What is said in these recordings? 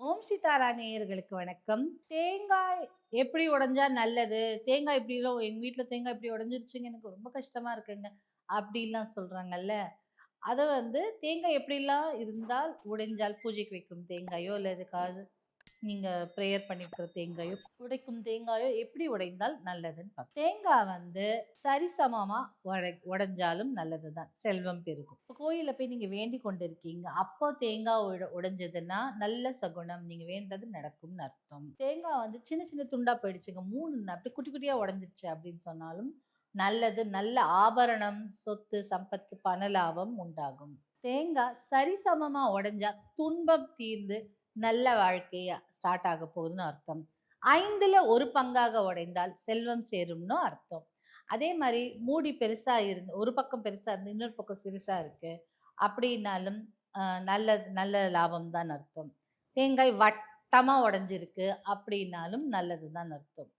ஓம் சீதாரா நேயர்களுக்கு வணக்கம். தேங்காய் எப்படி உடஞ்சா நல்லது? தேங்காய் இப்படிலாம் எங்கள் வீட்டில் தேங்காய் இப்படி உடஞ்சிருச்சுங்க எனக்கு ரொம்ப கஷ்டமாக இருக்குங்க. அப்படிலாம் சொல்கிறாங்கல்ல அதை வந்து தேங்காய் எப்படிலாம் இருந்தால் உடைஞ்சால் பூஜைக்கு வைக்கும் தேங்காயோ இல்லை எதுக்காவது? நீங்கள் ப்ரேயர் பண்ணியிருக்கிற தேங்காயோ உடைக்கும் தேங்காயோ எப்படி உடைந்தால் நல்லதுன்னு பார்ப்போம். தேங்காய் வந்து சரிசமமாக உடை உடைஞ்சாலும் நல்லதுதான். செல்வம் பெருகும். இப்போ கோயிலில் போய் நீங்கள் வேண்டி கொண்டு இருக்கீங்க அப்போ தேங்காய் உட உடைஞ்சதுன்னா நல்ல சகுனம் நீங்கள் வேண்டது நடக்கும்னு அர்த்தம். தேங்காய் வந்து சின்ன சின்ன துண்டாக போயிடுச்சுங்க. மூணு அப்படி குட்டி குட்டியாக உடஞ்சிருச்சு அப்படின்னு சொன்னாலும் நல்லது நல்ல ஆபரணம் சொத்து சம்பத்து பணலாபம் உண்டாகும். தேங்காய் சரிசமமாக உடைஞ்சா துன்பம் தீர்ந்து நல்ல வாழ்க்கையா ஸ்டார்ட் ஆக போகுதுன்னு அர்த்தம். ஐந்துல ஒரு பங்காக உடைந்தால் செல்வம் சேரும்னு அர்த்தம். அதே மாதிரி மூடி பெருசா இருந்து ஒரு பக்கம் பெருசா இருந்து இன்னொரு பக்கம் சிறுசா இருக்கு அப்படின்னாலும் நல்ல நல்ல லாபம் தான் அர்த்தம். தேங்காய் வட்டமா உடஞ்சிருக்கு அப்படின்னாலும் நல்லது தான் அர்த்தம்.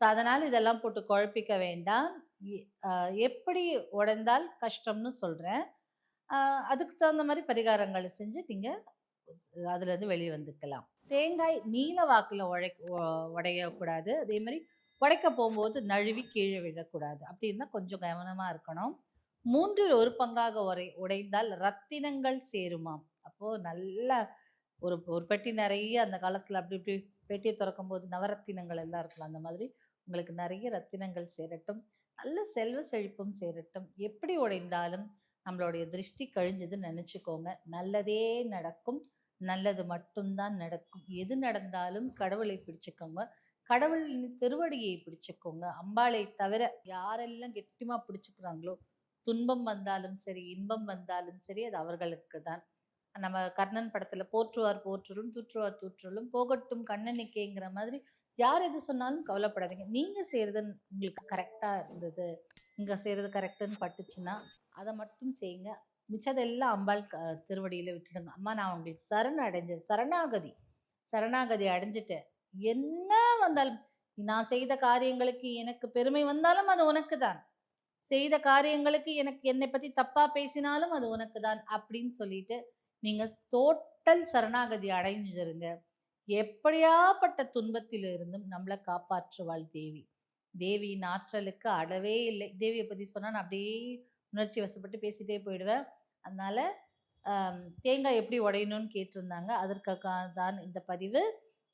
ஸோ அதனால் இதெல்லாம் போட்டு குழப்பிக்க வேண்டாம். எ- எப்படி உடைந்தால் கஷ்டம்னு சொல்கிறேன் அதுக்கு தகுந்த மாதிரி பரிகாரங்களை செஞ்சு நீங்கள் அதுலேருந்து வெளியே வந்துக்கலாம். தேங்காய் நீல வாக்கில் உடை உடையக்கூடாது. அதே மாதிரி உடைக்க போகும்போது நழுவி கீழே விழக்கூடாது. அப்படி இருந்தால் கொஞ்சம் கவனமாக இருக்கணும். மூன்றில் ஒரு பங்காக உடை உடைந்தால் ரத்தினங்கள் சேருமாம் அப்போது நல்ல ஒரு ஒரு பெட்டி நிறைய அந்த காலத்தில் அப்படி இப்படி பெட்டியை திறக்கும் போது நவரத்தினங்கள் எல்லாம் இருக்கலாம் அந்த மாதிரி உங்களுக்கு நிறைய ரத்தினங்கள் சேரட்டும். நல்ல செல்வ செழிப்பும் சேரட்டும். எப்படி உடைந்தாலும் நம்மளுடைய திருஷ்டி கழிஞ்சதுன்னு நினச்சிக்கோங்க. நல்லதே நடக்கும். நல்லது மட்டும்தான் நடக்கும். எது நடந்தாலும் கடவுளை பிடிச்சுக்கோங்க. கடவுள் திருவடியை பிடிச்சுக்கோங்க. அம்பாளை தவிர யாரெல்லாம் கெட்டிமா பிடிச்சுக்கிறாங்களோ துன்பம் வந்தாலும் சரி இன்பம் வந்தாலும் சரி அது அவர்களுக்கு தான். நம்ம கர்ணன் படத்துல போற்றுவார் போற்றலும் தூற்றுவார் தூற்றலும் போகட்டும் கண்ணனிக்கேங்கிற மாதிரி யார் எது சொன்னாலும் கவலைப்படாதீங்க. நீங்க செய்யறது உங்களுக்கு கரெக்டா இருந்தது. நீங்க செய்யறது கரெக்டுன்னு பட்டுச்சுன்னா அதை மட்டும் செய்யுங்க மிச்சதெல்லாம் அம்பாள் க- திருவடியில் விட்டுடுங்க. அம்மா நான் உங்களுக்கு சரண் அடைஞ்சேன் சரணாகதி சரணாகதி அடைஞ்சிட்டேன். என்ன வந்தாலும் நான் செய்த காரியங்களுக்கு எனக்கு பெருமை வந்தாலும் அது உனக்கு தான் செய்த காரியங்களுக்கு எனக்கு என்னை பற்றி தப்பாக பேசினாலும் அது உனக்கு தான் அப்படின்னு சொல்லிட்டு நீங்கள் டோட்டல் சரணாகதி அடைஞ்சிருங்க. எப்படியாப்பட்ட துன்பத்திலிருந்தும் இருந்தும் நம்மளை காப்பாற்றுவாள் தேவி. தேவியின் ஆற்றலுக்கு அளவே இல்லை. தேவியை பற்றி சொன்னால் நான் அப்படியே உணர்ச்சி வசப்பட்டு பேசிட்டே போயிடுவேன். அதனால் தேங்காய் எப்படி உடையணும்னு கேட்டிருந்தாங்க. அதற்காக தான் இந்த பதிவு.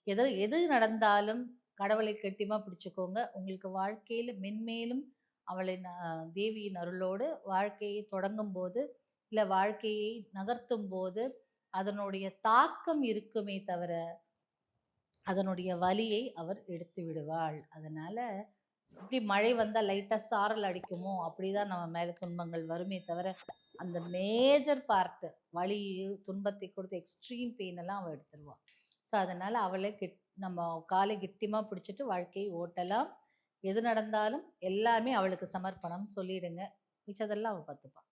எது எது நடந்தாலும் கடவுளை கட்டிமா பிடிச்சிக்கோங்க. உங்களுக்கு வாழ்க்கையில் மென்மேலும் அவளை ந- தேவியின் அருளோடு வாழ்க்கையை தொடங்கும் போது இல்லை வாழ்க்கையை நகர்த்தும் போது அதனுடைய தாக்கம் இருக்குமே தவிர அதனுடைய வலியை அவர் எடுத்து விடுவாள். அதனால் இப்படி மழை வந்தால் லைட்டாக சாரல் அடிக்குமோ? அப்படி தான் நம்ம மேலே துன்பங்கள் வருமே தவிர அந்த மேஜர் பார்ட்டு வலி துன்பத்தை கொடுத்து எக்ஸ்ட்ரீம் பெயின் எல்லாம் அவள் எடுத்துருவான் ஸோ அதனால் அவளை கெட் நம்ம காலை கிட்டியமாக பிடிச்சிட்டு வாழ்க்கையை ஓட்டலாம். எது நடந்தாலும் எல்லாமே அவளுக்கு சமர்ப்பணம் சொல்லிடுங்க. மிச்சதெல்லாம் அவள் பார்த்துப்பான்